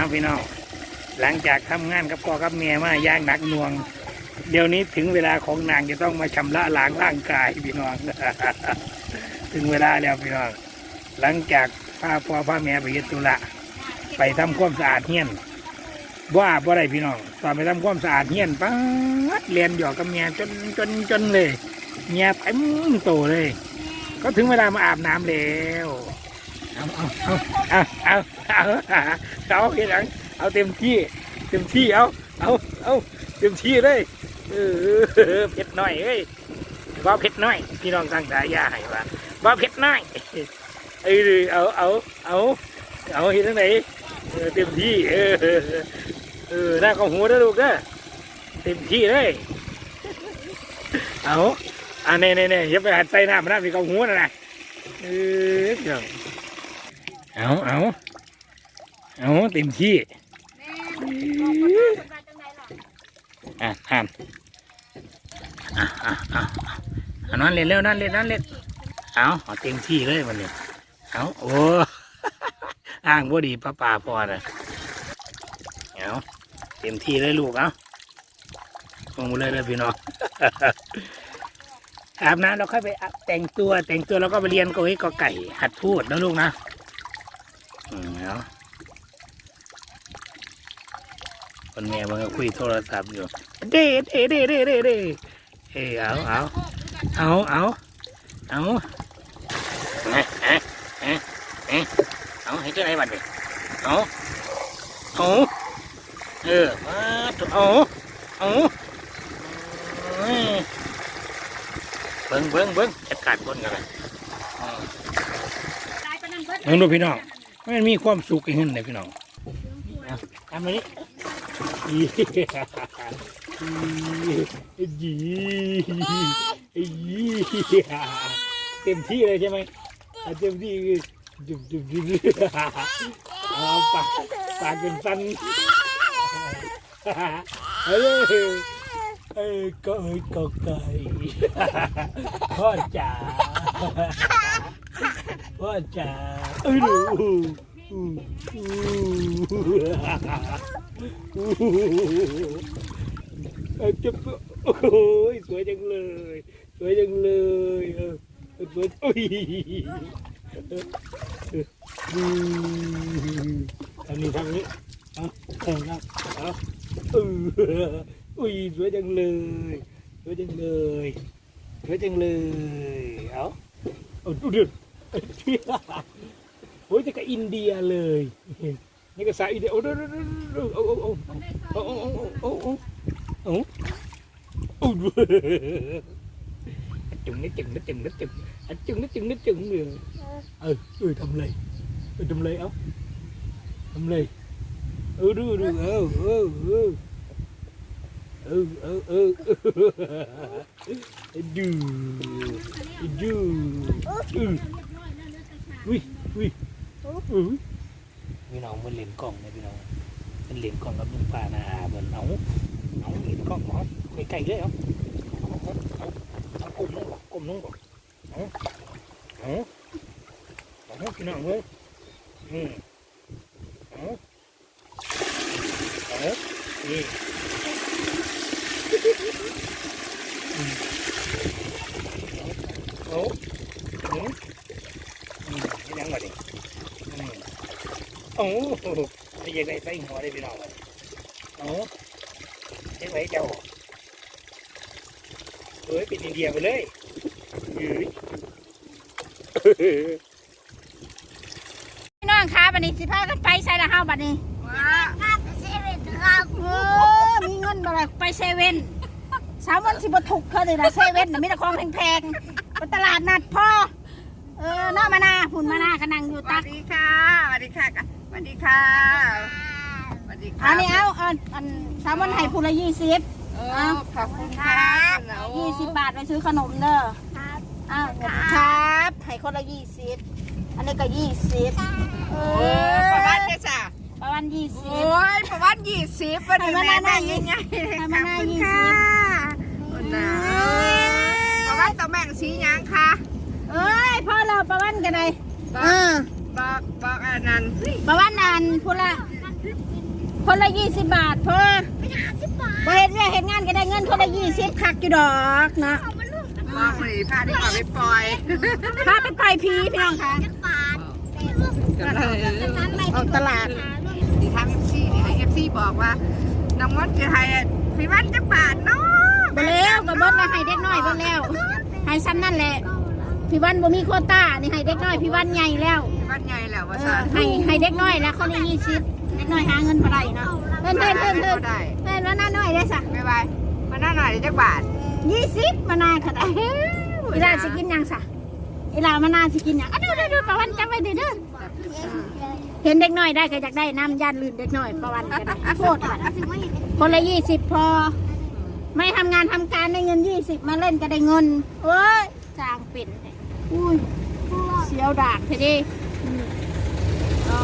เอาพี่น้องหลังจากทำงานกับพ่อกับเมียมาย่างหนักหน่วง เดี๋ยวนี้ถึงเวลาของนางจะต้องมาชำระล้างร่างกายพี่น้องถึงเวลาแล้วพี่น้องหลังจากพาพ่อพาแม่ไปเฮ็ดธุระไปทำความสะอาดเฮี้ยนว่าบ่ได้พี่น้องตอนไปทำความสะอาดเฮี้ยนปั๊ดเรียนหยอกกับเมียจนจนจนเลยเมียเต็มโตเลย ก็ถึงเวลามาอาบน้ำแล้ว เอาเอาเอาเอาเอาเอาเอาเฮ็ดหยังเอาเต็มที่ เต็มที่เอาเอาเอาเต็มที่เลยเออเผ็ดหน้อยเอ้ยว่าเผ็ดน้อยพี่น้องตั้งฉายาให้ว่าว่าเผ็ดน้อยเออเอาเอาเอาเอาเห็นทั้งไหนเออเต็มที่ เออเออหน้าของหัวนะลูกนะเต็มที่เลยเอาอันนี้นี่นี่อย่าไปหัดใส่น้ำนะมีของหัวนะนะเออเดี๋ยว เอาเอาเอาเต็มที่อะหันอะอะอะนอนเล่นเร็วนอนเล่นนอนเล่นเอาเอาเต็มที่เลยวันนี้เอาโอ้อ้างบ่ดีป้าป่าพอนะเอาเต็มที่เลยลูกเอาลงมาเลยเลยพี่น้องอาบน้ำแล้วค่อยไปแต่งตัวแต่งตัวแล้วก็ไปเรียนก็ให้ก็ไก่หัดพูดนะลูกนะอืมเอา คนแม่มันก็คุยโทรศัพท์อยู่ เด้เด้เด้เด้เด้เด้เอ้ยเอาเอาเอาเอาเอาเอ๊ะเอ๊ะเอ๊ะเอ๊ะเอาให้เจ้าไหนบัดเนี่ยเอาเอาเออมาถูเอาเอาเอ้ยเบิ้งเบิ้งเบิ้งจัดการบนกันเลยน้องดูพี่น้องมันมีความสุขอีกขึ้นเลยพี่น้องเอาทำมานี้ ยี่ยี่เต็มที่เลยใช่ไหมเต็มที่คือจุบจุบจุบเอาปากปากเป็นฟันเอ้ยเอ้ยก็เอ้ยก็ไก่พ่อจ๋าพ่อจ๋าเอ้ยดูอู้อู้เออ จะโอ้ยสวยจังเลย สวยจังเลยเออสวยอุ้ยออเอออืมทำนี้ทำนี้อาเอาเอาเอาเอออุ้ยสวยจังเลยสวยจังเลยสวยจังเลยเอาเอาดูดิ โอ้ยจะกับอินเดียเลยนี่ก็สายอินเดียโอ้ดูดูดูดูโอ้โอ้โอ้โอ้โอ้โอ้โอ้โหโอ้โอ้จุงนิดจุงนิดจุงนิดจุงอันจุงนิดจุงนิดจุงเนี่ยเออเออทำไรเออทำไรเอ้าทำไรเออดูดูเออเออเออเออเออเออดูดูอือวิวิอือ พี่น้องมันเล่นกล้องนะพี่น้องมันเล่นกล้องกับลุงป้านาอาเหมือนเอาเอาเห็นกล้องหมอไปไกลเลยเอาเอาเอาเอากลมลงบ่กลมลงบ่เอาเอาเอาพี่น้องเว้ยอืมเอาเอานี่อืมเอาอืมอืมนี่ยังไงดิอืมโอ้โหไม่ใช่ได้ใส่หัวได้พี่น้องเลยเอาเจ๊ไหนเจ้าเฮ้ยเป็นอินเดียไปเลยเฮ้ยพี่น้องคะบัดนี้สิพากันไปใส่ละเฮาบัดนี้เออมีเงินบ่ล่ะไปเซเว่นสามวันสิบ่ถูกเขาเลยนะเซเว่นน่ะมีแต่ของแพงๆไปตลาดนัดพ่อเออน้ามานาหุ่นมานาก็นั่งอยู่สตัวักสดีค่ะสวัสดีค่ะ สวัสดีค่ะสวัสดีค่ะอันนี้เอาอันอันสามวันให้ผู้ละยี่สิบเอเอาอขอบคุณค่ะยี่สิบบาทไปซื้อขนมเด้ออ้าวครับให้คนละยี่สิบอันนี้ก็ยี่สิบเอเอออประวัติเนี่ยจ้ะประมาณยี่โอสิบ้ยประวัติยี่สิบวันนี้ให้มาแม่หน้าได้ยี่ยังสิไงบให้ขมาอบหน้าคุณยี่ค่ะสิบคุณนะประวัติตัวแม่งสีหยังคะเอ้ยพ่อเราประวันกันเลยบเออ กอบอกบอกอันนั้นประวันนานพูดละคนละยี่สิบบาทพอบ่เห็นเวียกเห็นงานก็ได้เงินคนละยี่สิบคักอยู่ดอกเนาะมองเลยพาที่ขอไปปล่อยพาไปปล่อยผีพี่น้องค่ะกันเลยออกตลาดดีทางเอฟซีนี่ให้เอฟซีบอกว่าน้องมดจะให้พี่วันจะบาทเนาะบ่แล้วก็เบิดแล้วให้เด็กน้อยเบิดแล้วให้ซ้ำนั่นแหละพี่วันบ่มีโควต้านี่ให้เด็กน้อยพี่วันใหญ่แล้ว พี่วันใหญ่แล้วเอว่าอซะให้ให้เด็กน้อยแล้วคนละยี่สิบเด็กน้อยหาเงินบ่ได้เนาะเพิ่นเพิ่นเพิ่นเพิ่นได้เพิ่นว่าหน้าน้อยได้สะบ๊ายบายมาหน้าหน่อยจะบาทยี่สิบมานาค่ะได้อีหลาสิกินหยังสะอีหลามานาสิกินหยังอะดูดูดูประวันจังไว้ดิเด้อเห็นเด็กน้อยได้ก็อยากได้น้ำยานลื่นเด็กน้อยประวันก็ได้โทษว่ะคนละยี่สิบพอ ไม่ทำงานทำการได้เงินยี่สิบมาเล่นก็ได้เงินโอ้ยจางปิ่นเลยอุ้ยเสียวดากเท่ดิ อืมอ๋อ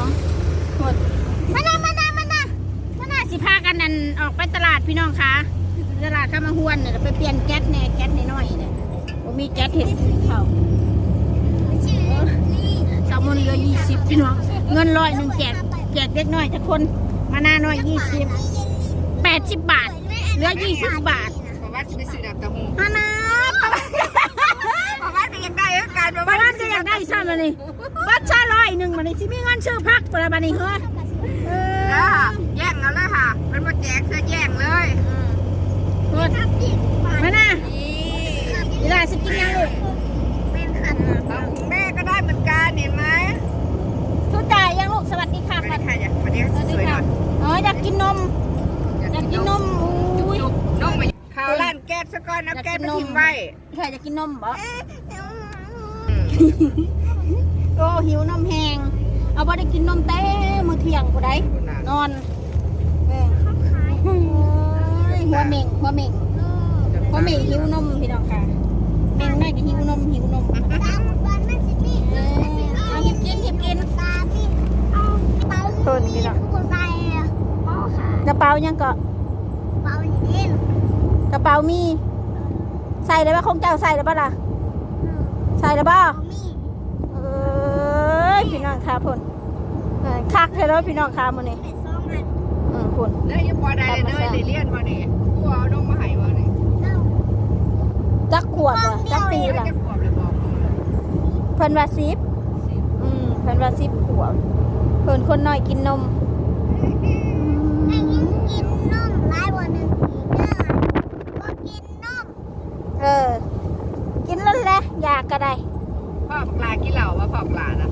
โทษมานามานามานามานาสิพากันนั่นออกไปตลาดพี่น้องคะตลาดข้ามาฮวนเนี่ยไปเปลี่ยนแก๊สเนี่ยแก๊สน้อยๆเนี่ยผมมีแก๊สเห็ดสีขาวแซลมอนเหลือยี่สิบพี่น้องเงินร้อยหนึ่งแจกแจกเล็กน้อยทุกคนมานาน้อยยี่สิบแปดสิบบาทเหลือยี่สิบบาทบอกว่าจะไปซื้อดำเตะหูมานาบอกว่าจะยังได้ก็การบอกบ้าว่านจะอยากได้ซ้ำมานี่ บัตรชาร้อยหนึ่งมานี่สิมีเงินชื่อพักปะบันนี่เฮ้ยเออแล้วค่ะแย่งเอาเลยค่ะเป็นมาแจกเสื้อแย่งเลยโทษมานาเวลาสิกินยังลูกเอาแม่ก็ได้เหมือนกันเห็นไหมทุกจ่ายยังลูกสวัสดีค่ะไม่ได้ค่ะอยากวันนี้สวยหน่อยอ๋ออยากกินนมอยากกินนมอุ้ยน้องมาข้าวร้านแก๊สสก้อนเอาแก๊สมาทิ้งไว้ใครจะกินนมบ่ โอ้หิวนมแห้งเอาบ่ได้กินนมเต้มื้อเที่ยงกูได้นอนเออโอ้ยหัวเหม่งหัวเหม่งเพราะแม่หิวนมพี่น้องค่ะแม่ได้ก็หิวนมหิวนมเออเอาหยิบกินหยิบกินทนพี่น้องกระเป๋ายังก็กระเป๋ามี ใส่ได้ป่ะของเจ้าใส่ได้ป่ะล่ะ ใส่ได้ป่ะเอ้ ยพี่น้องค่ะพนเออคักเถอะเด้อพี่น้องค่ะมื้อนี้อืมพนเด้ยยังพอได้เด้ยเรียนมาเนี่ยกูเอาน้องมาให้มาเนี่ยจักขวบเหรอจักปีล่ะจะขวบเลยบอกเพิ่นว่าซิปอืมเพิ่นว่าซิปขวบเพิ่นคนน้อยกินนมเออ กินแล้วแหละอยากก็ได้พ่อปลากินเหล่าว่าพ่อปลานะ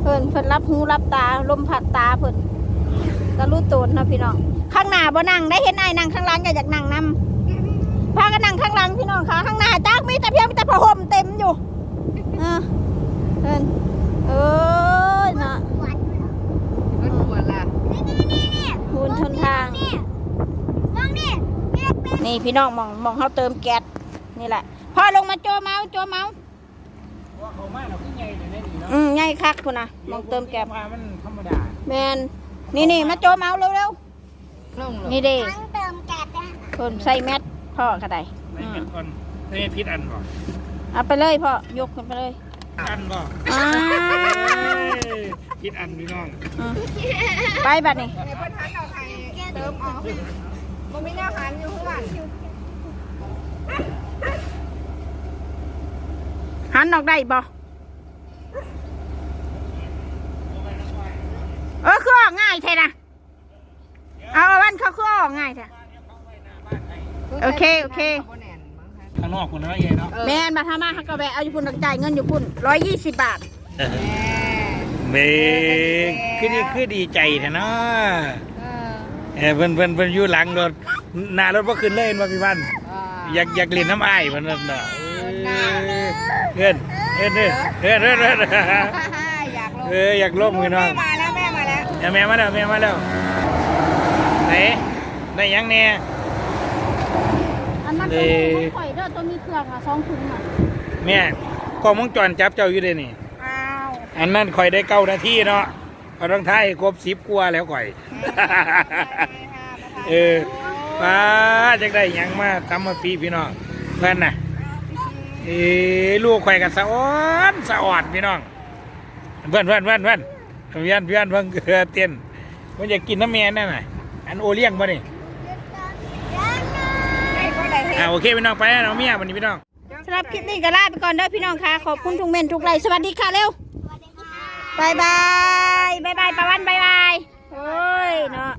เพิ่นเพิ่นรับหูรับตาลมผัดตาเพิ่นก็รู้ตูนเนาะพี่น้องข้างหน้าบ่นั่งได้เห็นนายนั่งข้างหลังก็อยากนั่งนํพากันนั่งข้างหลังพี่น้องค่ะข้างหน้าจักมีแต่เพียงมีแต่ผ้าห่มเต็มอยู่เออเพิ่นเอ้ยเนาะก็ปวดละหูนทนทาง นี่พี่น้องมองมองเขาเติมแก๊สนี่แหละพอลงมาโจเมาโจเมาว่าเขามาเราขึ้นใหญ่เลยนี่เนาะ อืมง่ายคักคุณนะมองเติมแก๊สว่ามันธรรมดาแมนนี่นี่มาโจเมาเร็วลงลๆงนี่เด้คนใส่แมสพ่อก็ได้ไม่อืมเป็นคนไม่พิษอันบ่เอาไปเลยพ่อยกขึ้นไปเลยอันบ่อ่าพิษอันพี่น้องอืมไปบัดนี้ไอ้ปัญหาเราใครเติมออกมันไม่น่าหันอยู่เพื่อนหันออกได้บ่เออคือออกง่ายใช่นะเอาเอาวันเขาคือออกง่ายใช่โอเคโอเค ข้างนอกคนละใหญ่เนาะแม่นมาทามาฮักกะแวะเอาอยู่พุ่นจ่ายเงินอยู่พุ่นร้อยยี่สิบบาทเมงคือดีคือดีใจแท้เนาะเออเพิ่นเพิ่นเพิ่นอยู่หลังรถหน้ารถบ่ขึ้นเลยเห็นบ่พี่วันอยากอยากเล่นน้ำอ้ายเพิ่นนั่นน่ะเออเอิ้นเอิ้นเอิ้นเอิ้นเอิ้นเอิ้นอยากลงเอออยากลมพี่น้อง มาแล้วแม่มาแล้วเอาแม่มาแล้วแม่มาแล้วไหนได้หยังแน่อันนั้นเอ่ตัวอข่อยเด้อตัวมีเครื่องอะสองถุงอะแม่กล้องวงจรจับเจ้าอยู่เด้นี่อ้าวอันนั้นข่อยได้เก้านาทีเนาะเอาต้องท้ายครบสิบกว่าแล้วข่อย เออป้าจะได้หยังมาทำมาปีพี่น้องเพื่อนน่ะเออลูกข่อยกับสะอ้อนสะออดพี่น้องเพื่อนเพื่อนเพื่อนเพื่อน เพื่อนเพื่อนเพิ่งเกิดเต้นมันอยากกินน้ำแม่นั่นน่ะอันโอเลี้ยงป่ะนี่ให้เขาได้เห็นอ่าโอเคพี่น้องไปแล้วน้องเมียวันนี้พี่น้องสำหรับคลิปนี้ก็ลาไปก่อนเด้อพี่น้องค่ะ ขอบคุณทุกเมนทุกไลค์สวัสดีค่ะเร็วบายบายบายบายปาวันบายบายโอ้ยเนาะ